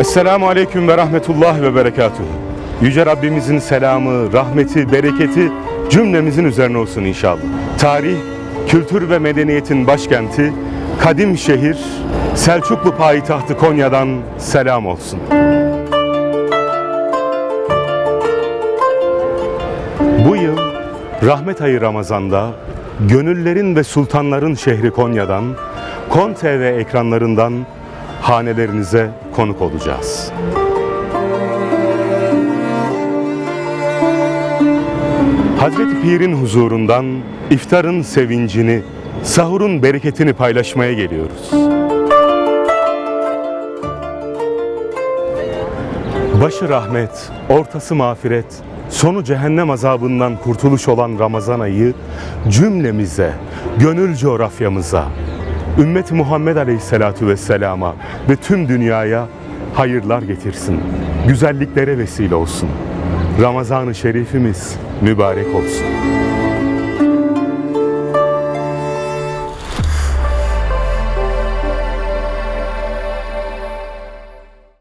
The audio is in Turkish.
Esselamu Aleyküm ve Rahmetullah ve Berekatuhu. Yüce Rabbimizin selamı, rahmeti, bereketi cümlemizin üzerine olsun inşallah. Tarih, kültür ve medeniyetin başkenti, kadim şehir, Selçuklu payitahtı Konya'dan selam olsun. Bu yıl Rahmet Ayı Ramazan'da gönüllerin ve sultanların şehri Konya'dan, Kon TV ekranlarından hanelerinize konuk olacağız. Hazreti Pir'in huzurundan iftarın sevincini, sahurun bereketini paylaşmaya geliyoruz. Başı rahmet, ortası mağfiret, sonu cehennem azabından kurtuluş olan Ramazan ayı cümlemize, gönül coğrafyamıza, ümmet Muhammed Aleyhisselatu Vesselam'a ve tüm dünyaya hayırlar getirsin, güzelliklere vesile olsun. Ramazan-ı Şerifimiz mübarek olsun.